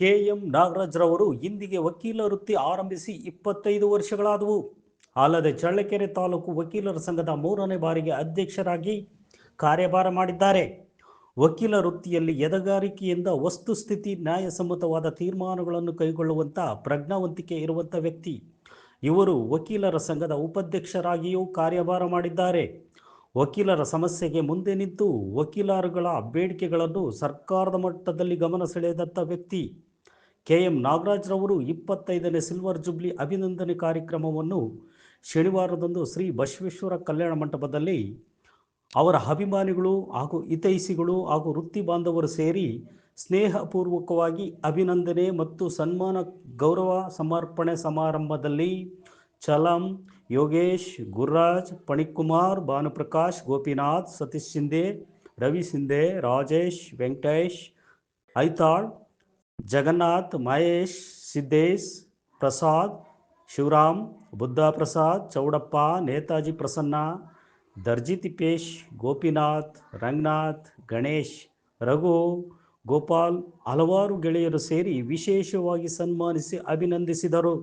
K M ನಾಗರಾಜ್ರವರು ಇಂದಿಗೆ ವಕೀಲ ವೃತ್ತಿ ಆರಂಭಿಸಿ ಇಪ್ಪತ್ತೈದು ವರ್ಷಗಳಾದವು. ಅಲ್ಲದೆ ಚಳ್ಳಕೆರೆ ತಾಲೂಕು ವಕೀಲರ ಸಂಘದ ಮೂರನೇ ಬಾರಿಗೆ ಅಧ್ಯಕ್ಷರಾಗಿ ಕಾರ್ಯಭಾರ ಮಾಡಿದ್ದಾರೆ. ವಕೀಲ ವೃತ್ತಿಯಲ್ಲಿ ಎದಗಾರಿಕೆಯಿಂದ ವಸ್ತುಸ್ಥಿತಿ, ನ್ಯಾಯಸಮ್ಮತವಾದ ತೀರ್ಮಾನಗಳನ್ನು ಕೈಗೊಳ್ಳುವಂಥ ಪ್ರಜ್ಞಾವಂತಿಕೆ ಇರುವಂಥ ವ್ಯಕ್ತಿ. ಇವರು ವಕೀಲರ ಸಂಘದ ಉಪಾಧ್ಯಕ್ಷರಾಗಿಯೂ ಕಾರ್ಯಭಾರ ಮಾಡಿದ್ದಾರೆ. ವಕೀಲರ ಸಮಸ್ಯೆಗೆ ಮುಂದೆ ನಿಂತು ವಕೀಲರುಗಳ ಬೇಡಿಕೆಗಳನ್ನು ಸರ್ಕಾರದ ಮಟ್ಟದಲ್ಲಿ ಗಮನ ಸೆಳೆದಂಥ ವ್ಯಕ್ತಿ. ಕೆ ಎಂ ನಾಗರಾಜ್ರವರು ಇಪ್ಪತ್ತೈದನೇ ಸಿಲ್ವರ್ ಜುಬ್ಲಿ ಅಭಿನಂದನೆ ಕಾರ್ಯಕ್ರಮವನ್ನು ಶನಿವಾರದಂದು ಶ್ರೀ ಬಸವೇಶ್ವರ ಕಲ್ಯಾಣ ಮಂಟಪದಲ್ಲಿ ಅವರ ಅಭಿಮಾನಿಗಳು ಹಾಗೂ ಹಿತೈಷಿಗಳು ಹಾಗೂ ವೃತ್ತಿ ಬಾಂಧವರು ಸೇರಿ ಸ್ನೇಹಪೂರ್ವಕವಾಗಿ ಅಭಿನಂದನೆ ಮತ್ತು ಸನ್ಮಾನ, ಗೌರವ ಸಮರ್ಪಣೆ ಸಮಾರಂಭದಲ್ಲಿ ಚಲಂ ಯೋಗೇಶ್, ಗುರುರಾಜ್, ಪಣಿಕುಮಾರ್, ಭಾನುಪ್ರಕಾಶ್, ಗೋಪಿನಾಥ್, ಸತೀಶ್ ಶಿಂದೆ ರವಿ ಶಿಂದೆ ರಾಜೇಶ್, ವೆಂಕಟೇಶ್, ಐತಾಳ್ ಜಗನ್ನಾಥ್, ಮಹೇಶ್, ಸಿದ್ದೇಶ್, ಪ್ರಸಾದ್, ಶಿವರಾಮ್ ಬುದ್ಧ ಪ್ರಸಾದ್ ಚೌಡಪ್ಪ, ನೇತಾಜಿ ಪ್ರಸನ್ನ ದರ್ಜಿ ತಿಪ್ಪೇಶ್, ಗೋಪಿನಾಥ್, ರಂಗನಾಥ್, ಗಣೇಶ್, ರಘು, ಗೋಪಾಲ್ ಹಲವಾರು ಗೆಳೆಯರು ಸೇರಿ ವಿಶೇಷವಾಗಿ ಸನ್ಮಾನಿಸಿ ಅಭಿನಂದಿಸಿದರು.